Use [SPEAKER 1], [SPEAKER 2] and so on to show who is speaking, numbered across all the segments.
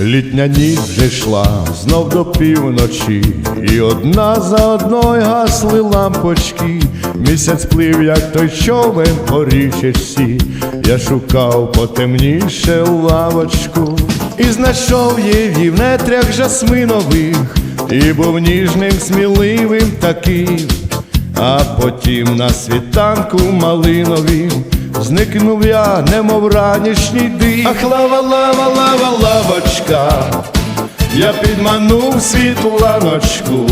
[SPEAKER 1] Літня ніч вже йшла знов до півночі, і одна за одною гасли лампочки. Місяць плив, як той човен по річечці. Я шукав потемніше лавочку, і знайшов її в нетрях жасминових, і був ніжним, сміливим таким. А потім на світанку малиновім Зникнув я, немов ранішній дим. Ах, лава, лава, лава, лавочка Я підманув світланочку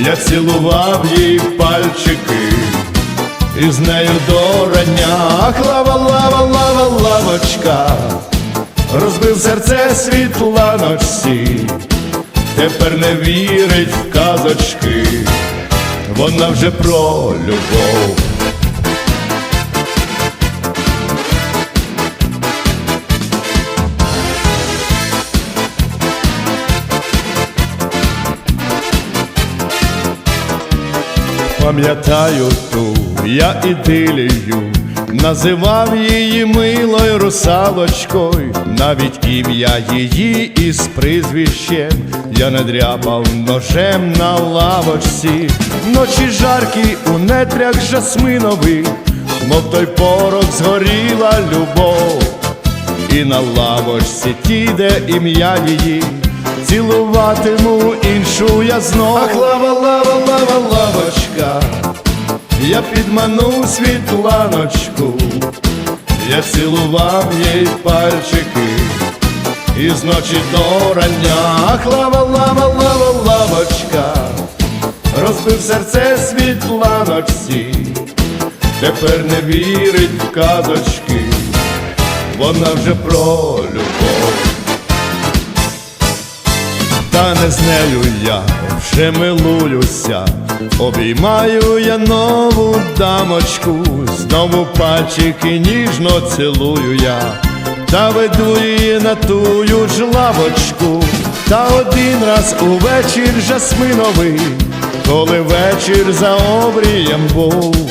[SPEAKER 1] Я цілував їй пальчики І з нею до рання. Ах, лава, лава, лава, лавочка Розбив серце світланочці Тепер не вірить в казочки вона вже про любов. Пам'ятаю ту я ідилію, називав її милою русалочкою, навіть ім'я її із прізвищем я надряпав ножем на лавочці, ночі жаркі у нетрях жасминових, мов той порох згоріла любов, і на лавочці ті, де ім'я її. Цілуватиму іншу я знов. Ах, лава, лава, Підманув світланочку Я цілував їй пальчики. І з ночі до рання Ах, лава, лава, лава, лавочка Розбив серце світланочці. Тепер не вірить в казочки Вона вже про любов. Та не з нею я вже милуюся, обіймаю я нову дамочку, знову пальчики ніжно цілую я, та веду її на тую ж лавочку, та один раз увечір жасминовий, коли вечір за обрієм був,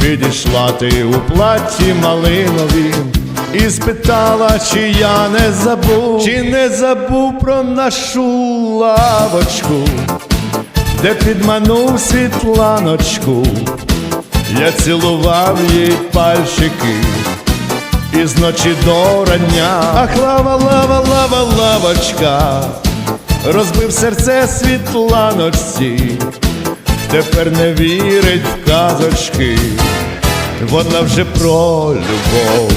[SPEAKER 1] підійшла ти у платі малиновім. І спитала, чи я не забув, чи не забув про нашу лавочку, де підманув світланочку, я цілував їй пальчики, і з ночі до рання, ах, лава, лава, лава, лавочка, розбив серце світланочці, тепер не вірить в казочки, вона вже про любов.